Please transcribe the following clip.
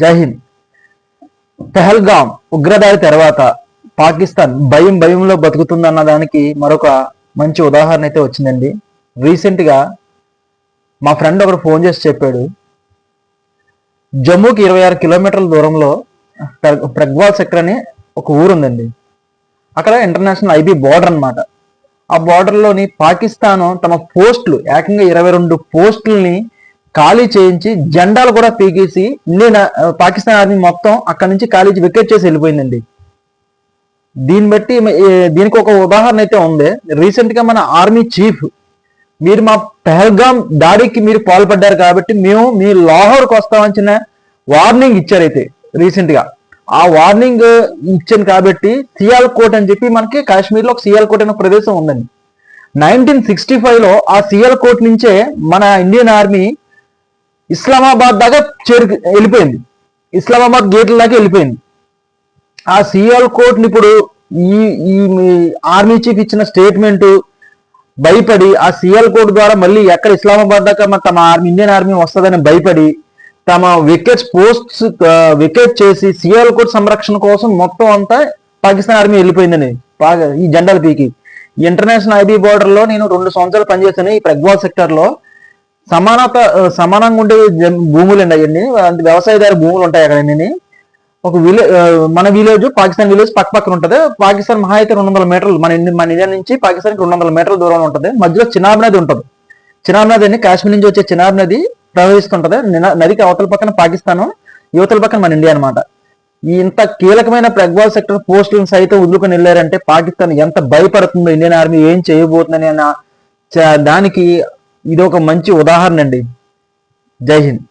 జై హింద్. పెహల్గాం ఉగ్రదాడి తర్వాత పాకిస్తాన్ భయం భయంలో బతుకుతుందన్న దానికి మరొక మంచి ఉదాహరణ అయితే వచ్చిందండి. రీసెంట్గా మా ఫ్రెండ్ ఒకడు ఫోన్ చేసి చెప్పాడు. జమ్మూకి ఇరవై ఆరు కిలోమీటర్ల దూరంలో ప్రగ్వాల్ సెక్టర్ అని ఒక ఊరు ఉందండి. అక్కడ ఇంటర్నేషనల్ ఐబీ బార్డర్ అన్నమాట. ఆ బార్డర్లోని పాకిస్తాన్ తమ పోస్టులు ఏకంగా ఇరవై రెండు పోస్టుల్ని ఖాళీ చేయించి జెండాలు కూడా పీకేసి ఇండియన్ పాకిస్తాన్ ఆర్మీ మొత్తం అక్కడి నుంచి ఖాళీ వికెట్ చేసి వెళ్ళిపోయిందండి. దీన్ని బట్టి దీనికి ఒక ఉదాహరణ అయితే ఉంది. రీసెంట్గా మన ఆర్మీ చీఫ్ మీరు మా పెహల్గాం దాడికి మీరు పాల్పడ్డారు కాబట్టి మేము మీ లాహోర్కి వస్తామని చిన్న వార్నింగ్ ఇచ్చారైతే రీసెంట్గా. ఆ వార్నింగ్ ఇచ్చాను కాబట్టి సియాల్ కోట్ అని చెప్పి మనకి కాశ్మీర్లో ఒక సియాల్ కోట్ అనే ప్రదేశం ఉందండి. నైన్టీన్ సిక్స్టీ ఫైవ్లో ఆ సియాల్ కోట్ నుంచే మన ఇండియన్ ఆర్మీ ఇస్లామాబాద్ దాకా చేరు వెళ్ళిపోయింది. ఇస్లామాబాద్ గేట్ల దాకా వెళ్ళిపోయింది. ఆ సియాల్ కోట్ ఇప్పుడు ఈ ఈ ఆర్మీ చీఫ్ ఇచ్చిన స్టేట్మెంట్ భయపడి ఆ సిఎల్ కోర్టు ద్వారా మళ్ళీ ఎక్కడ ఇస్లామాబాద్ దాకా మన తమ ఆర్మీ ఇండియన్ ఆర్మీ వస్తుందని భయపడి తమ వికెట్స్ పోస్ట్స్ వికెట్ చేసి సిఎల్ కోర్టు సంరక్షణ కోసం మొత్తం అంతా పాకిస్తాన్ ఆర్మీ వెళ్ళిపోయిందని బాగా ఈ జెండాల పీకి. ఇంటర్నేషనల్ ఐబీ బోర్డర్లో నేను రెండు సంవత్సరాలు పనిచేశాను ఈ ప్రగ్వాల్ సెక్టర్లో సమానత సమానంగా ఉండే భూములు అండి అవన్నీ. అంటే వ్యవసాయదారు భూములు ఉంటాయి అక్కడ ఒక విలేజ్ మన విలేజ్ పాకిస్తాన్ విలేజ్ పక్క పక్కన ఉంటుంది. పాకిస్తాన్ మహా అయితే రెండు వందల మీటర్లు మన మన ఇండియా నుంచి పాకిస్తాన్ రెండు వందల మీటర్ల దూరంలో ఉంటుంది. మధ్యలో చినాబ్ నది ఉంటుంది. చినాబ్ నది అని కాశ్మీర్ నుంచి వచ్చే చినాబ్ నది ప్రవహిస్తుంటది. నదికి అవతల పక్కన పాకిస్తాన్ యువతల పక్కన మన ఇండియా అన్నమాట. ఈ ఇంత కీలకమైన ప్రగ్వాల్ సెక్టర్ పోస్టులను సైతం వదులుకొని వెళ్ళారంటే పాకిస్తాన్ ఎంత భయపడుతుందో ఇండియన్ ఆర్మీ ఏం చేయబోతుందని అన్న చ- దానికి ఇది ఒక మంచి ఉదాహరణ అండి జై హింద్.